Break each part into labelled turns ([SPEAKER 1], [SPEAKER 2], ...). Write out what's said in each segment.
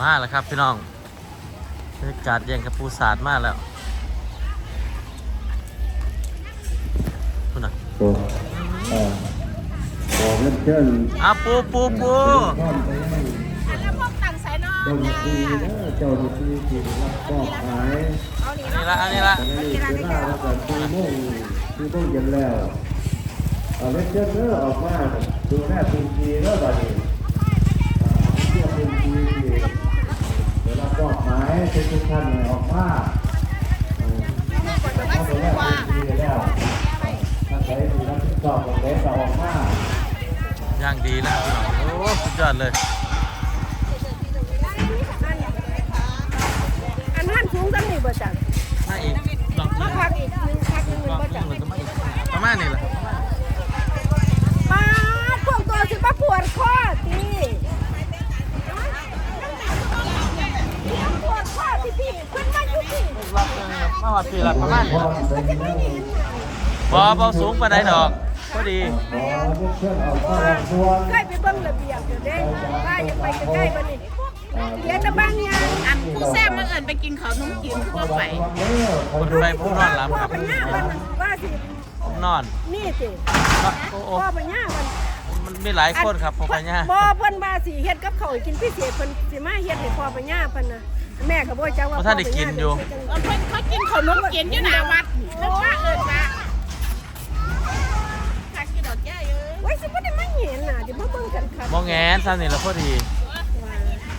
[SPEAKER 1] มาแล้วครับพี่น้องบรรยากาศแย่งกับปูสาดมาแล้วคุณน่ะ
[SPEAKER 2] โอ้เออขอเงินเชิญ
[SPEAKER 1] อะปูปูปู
[SPEAKER 2] ข้ามไปให้
[SPEAKER 3] แล้วพวกตังใส่นอ
[SPEAKER 2] เจ้าหน้า
[SPEAKER 3] จ้า
[SPEAKER 2] ที่นะเจ้าหน้าที่ที่รับมอบหมาย
[SPEAKER 3] เอานี่
[SPEAKER 1] อันนี้ละอันนี้ละ
[SPEAKER 2] ตอนนี้เวลาแล้วก็สี่โมงสี่โมงเย็นแล้วเอาเงินเชิญเด้อออกมาดูแลพื้นที่แล้วตอนนี้อ่าเที่ยวพื้นที่ที่ได้รับมอบหมายให้ ทุกท่านออกมาเออเข้าไปแลพื้นที่แล้วท่านใดที่รับผิดชอบตรงไหนก็ออกมา
[SPEAKER 1] ย่างดีนะพี่น้องโอ้สุดยอดเลย
[SPEAKER 3] อันนั้นสูงจังนี่บ่จัง บ
[SPEAKER 1] อบอสูงปานใดดอกพอดี
[SPEAKER 2] ขอเชิญออกมารับส่วน
[SPEAKER 3] ใกล้ไปเบิ่งระเบียบเดี๋ยวเด้ป้าอย่าไปใกล้ๆบ่นี่เดี๋ยวจะบ้างยัง
[SPEAKER 4] อันผู้แซ่บมาเอิญไปกินข้าวนุ่มกินทั่วไป
[SPEAKER 1] คนไปผู้นอนหลับ
[SPEAKER 3] พ่
[SPEAKER 1] ค
[SPEAKER 3] อ
[SPEAKER 1] รับ
[SPEAKER 3] ปัญญามันว่าสิ
[SPEAKER 1] ผมนอน
[SPEAKER 3] นี่สิ
[SPEAKER 1] โอ้โอ้
[SPEAKER 3] พ่อปัญญามัน
[SPEAKER 1] มันมีหลายคนครับพ่อปัญญา
[SPEAKER 3] บ่เพิ่นว่าสิเฮ็ดกับข้าวให้กินพิเศษเพิ่นสิมาเฮ็ดให้พ่อปัญญาเพิ่นน่ะ แม่ก็บ่จักว่า
[SPEAKER 1] เพราะท่านได้กินอยู่
[SPEAKER 4] เอาเพิ่นเขากินข้าวนุ่มกินอยู่หน้าวัดเพิ่นว่าเอิญมาทักกินดอกแก้เอ้ย
[SPEAKER 3] ไว้สิบ่ได้มาเห็นน่ะเดี๋ยวมาเบิ่งกันครับ
[SPEAKER 1] มองแงนซ้ำนี่ละพอดี
[SPEAKER 3] ว่า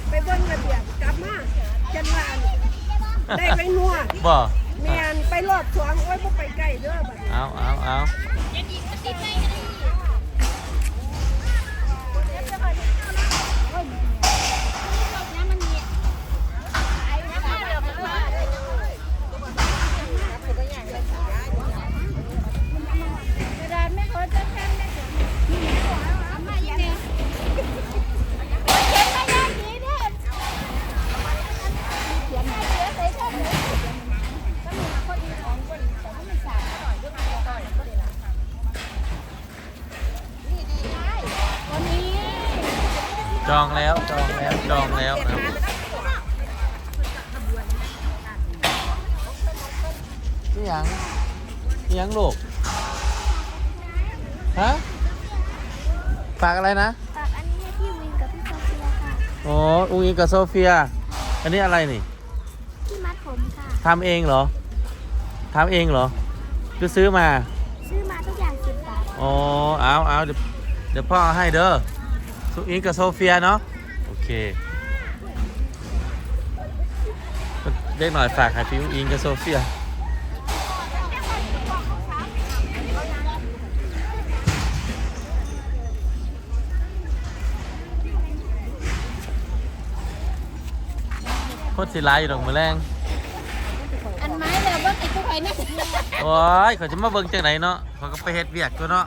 [SPEAKER 3] ไปเบิ่งระเบียบกลับมาจันว่าอันได้ไปนัว
[SPEAKER 1] บ่
[SPEAKER 3] แม่นไปรอบสองโอ้ยบ่ไปใกล้เด้อบัดนี้
[SPEAKER 1] เอาเอาเอา
[SPEAKER 3] กระ นี่หยั
[SPEAKER 1] งนี่หยังลูกฮะฝากอะไรนะ
[SPEAKER 5] ฝากอันนี้ให้พี่วินกับพี่โซเฟียค่ะ
[SPEAKER 1] โอ้อุ้งอิงกับโซเฟีย อันนี้อะไรนี่
[SPEAKER 5] ที่มัดผมค่ะ
[SPEAKER 1] ทำเองเหรอทำเองเหรอหรือซื้อมา
[SPEAKER 5] ซื้อมาทุกอย่างสิบบาท
[SPEAKER 1] อ๋อเอาเอาเดี๋ยวเดี๋ยวพ่อเอาให้เด้อสุอิงกับโซเฟียเนาะโอเคเด็กหน่อยฝากให้พี่อุ้งอิงกับโซเฟีย โคตรสิร้ายอยู่ดอกมือแรง
[SPEAKER 4] อันไม้แล้วเบิ่งอีกผู้ใครเนี่ย
[SPEAKER 1] โอ้ยเขาจะมาเบิ่งจังไหนเนาะเขาก็ไปเฮ็ดเวียกตัวเนาะ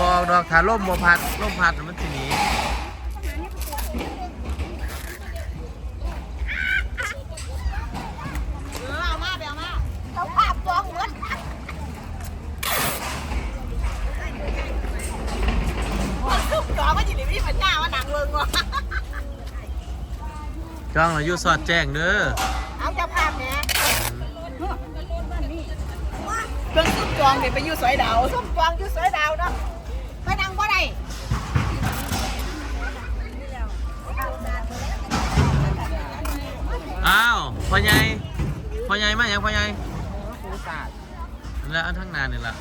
[SPEAKER 1] บอกดอกถ้าล่มบ่พัดล่มพัดมันสิหนี
[SPEAKER 4] เออเอามาไปเอามา
[SPEAKER 3] เขาภาพตัวหัว
[SPEAKER 4] ทุกจอก็อยู่ในพี่ปัญญาว่าหนังเมืองว่ะ
[SPEAKER 1] จ้องเราอยู่สอดแจ้งเด้อ
[SPEAKER 4] เอาเจ้าภาพเนี่ยเพิ่งซุ่มจองเนี่ยไปอยู่สวยดาวซุ่มจองอยู่สวยดาวเนาะไปนั่งบ่ได้
[SPEAKER 1] อ้าวพ่อใหญ่พ่อใหญ่มาอย่างพ่อใหญ่แล้วอันทั้งนานนี่ล่ะ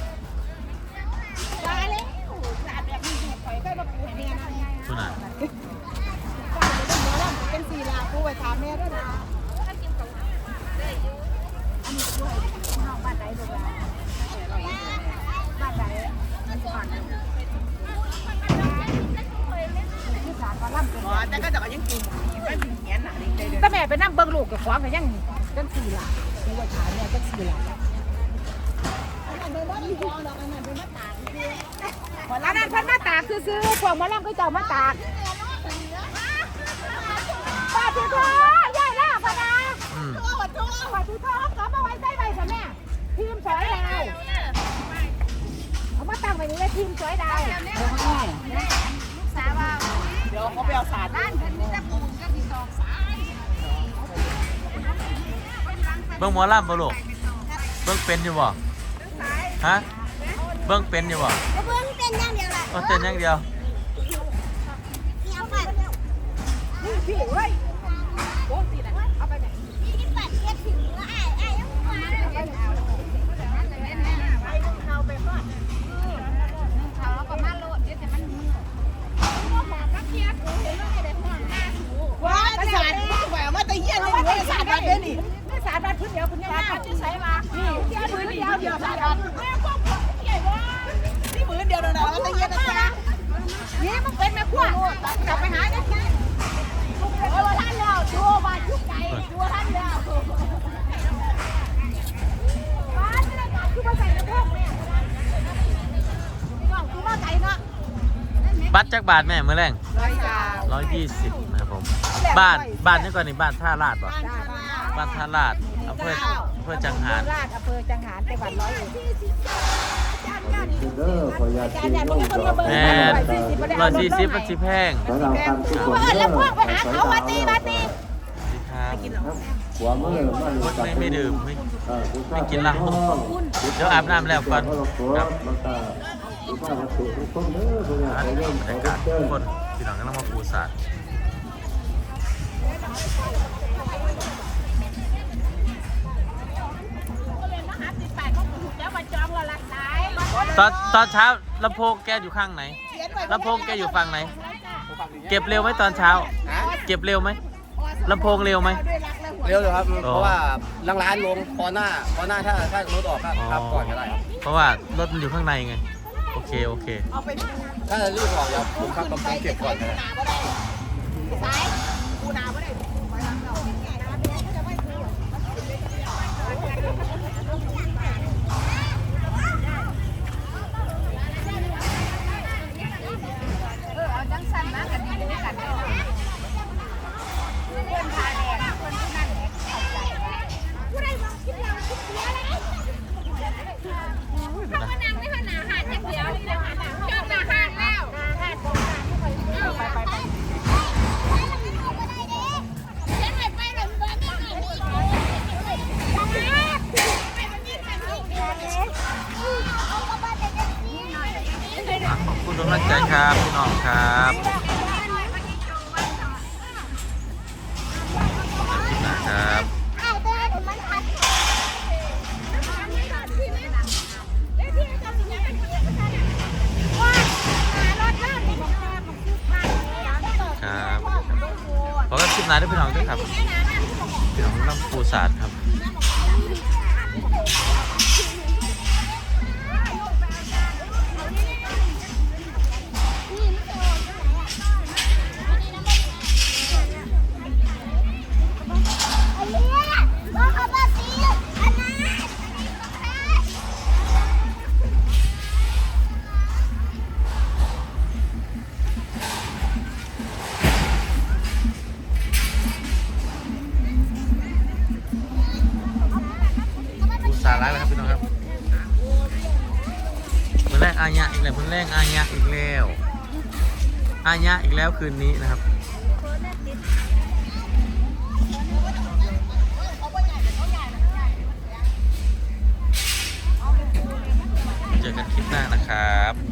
[SPEAKER 4] อ๋อแต่ก็จะยังกินไม่ถึงเงี้ยน่ะเลย
[SPEAKER 3] แต่แม่ไปนั่งเบิ่งลูกกับของก็ยังจังสี่หล่ะดูว่าถามแม่จังสี่ล่ะ
[SPEAKER 4] อันนั้นเนว่าอีกอันนั้นเป็นมะตา
[SPEAKER 3] นนั่นพิ่นมาตากซื้อๆพวกมะลำก็เจ้ามาตากปาที่ท้อย่ายล่าพนะ
[SPEAKER 1] อืม
[SPEAKER 4] โอ้โหโจ้
[SPEAKER 3] ป้าที่ท้อกลับมาไว้ใส่ใบค่ะแม่ทีมสอยแล้วเอามาตั้งไปนี้ว่าทีมสวยดาวลูกสาวว่า
[SPEAKER 4] เดี๋ยวเขาไปเอาสาร
[SPEAKER 3] บ้านเพิ่นมีแต่ปูนกับสิตอกสาย
[SPEAKER 1] เบิ่งหมอลำบ่ลูกเบิ่งเป็นอยู่บ่ฮะเบิ่งเป็นอยู่บ่
[SPEAKER 5] ก็เพิ่งเป็นอย่างเดียวแหละ
[SPEAKER 1] ก็เต้นอย่างเดียว
[SPEAKER 5] นี่เอาไป
[SPEAKER 3] นี่พี่เว้ย สา
[SPEAKER 4] รบั
[SPEAKER 3] ดพื้นเดียวคุณยังมาที่ใส่มานี่เดียวพื้นเดียวเดียวสารบัดแม่ก็พวกใหญ่ว่า
[SPEAKER 4] ที่มือเดียวเนะมาตะเยี่ยนนะจ๊ะ
[SPEAKER 3] นี่มันเป็นแม่ขั้วกลับไปหาเนี่ยโอ้ท่านแล้วดูว่าชุกไก่ดูท่านแล้วบ้านไม่ได้การคือมาใส่กระพงแม่น้องคือมาไก่เนาะ
[SPEAKER 1] บัตรจักบาทแม่เมื้อแรง
[SPEAKER 4] ร้อยจ้า
[SPEAKER 1] 120นะครับผมบ้านบ้านนี่ก่อนนี่บ้านท่าลาดบ่บ้านท่าลาดอำเภออำเภอจังหาร
[SPEAKER 3] ราชอำเภอจังหารจังหวัดร้อยเอ็ด
[SPEAKER 2] เด้อขออยากกินลูกดอก
[SPEAKER 1] แม่ร้อยสี่สิบมันสิแพง
[SPEAKER 2] สำหรับการกุศล
[SPEAKER 3] เออแล้วพวกไปหาเขามาตีมาตี
[SPEAKER 1] ครับ
[SPEAKER 2] หัวมือมัน
[SPEAKER 1] คนไม่ไม่ดื่มไม่
[SPEAKER 2] เออ
[SPEAKER 1] ไม่กินเหล้าเดี๋ยวอาบน้ำแล้วก่อนครับ
[SPEAKER 2] มันก็สุภาพวัตถุทุกคนเด้อทุกอย่าง
[SPEAKER 1] อัน
[SPEAKER 2] ไป
[SPEAKER 1] นี้
[SPEAKER 2] เรื่ อง
[SPEAKER 1] บรร
[SPEAKER 2] ขอยา
[SPEAKER 1] กาศ
[SPEAKER 2] เชิ
[SPEAKER 1] ทุ
[SPEAKER 2] ญ
[SPEAKER 1] กคนพี่น้องกำลังมาปูสาดตอนตอนเช้าลำโพงแกอยู่ข้างไหนลำโพงแกอยู่ฝั่งไหน เก็บเร็วไหมตอนเช้า เก็บเร็วไหมลำโพงเร็วไหม
[SPEAKER 6] เร็วเลยครับ
[SPEAKER 1] อ๋อ
[SPEAKER 6] เพราะว่าลังร้านลงพอหน้าพอหน้าถ้าถ้ารถออกครับครับก่อนก็ได้ครับ
[SPEAKER 1] เพราะว่ารถมันอยู่ข้างในไง โอเคโอเค
[SPEAKER 4] เอาไปปู
[SPEAKER 6] ถ้ารีบออกเดี๋ยวผมครับผมเก็บก่อนก็ได้
[SPEAKER 4] สายปูนาไม่ได้
[SPEAKER 3] ครับ
[SPEAKER 1] พี่น้องครับนะครับ
[SPEAKER 5] ไอ้ตัวนี้มันพัด
[SPEAKER 1] ครับขอกันคลิปหน้าด้วยพี่น้องด้วยครับพี่น้องน้ำปูสาดครับ แล้วอายะอีกแล้วคืนนี้นะครับเจอกันคลิปหน้านะครับ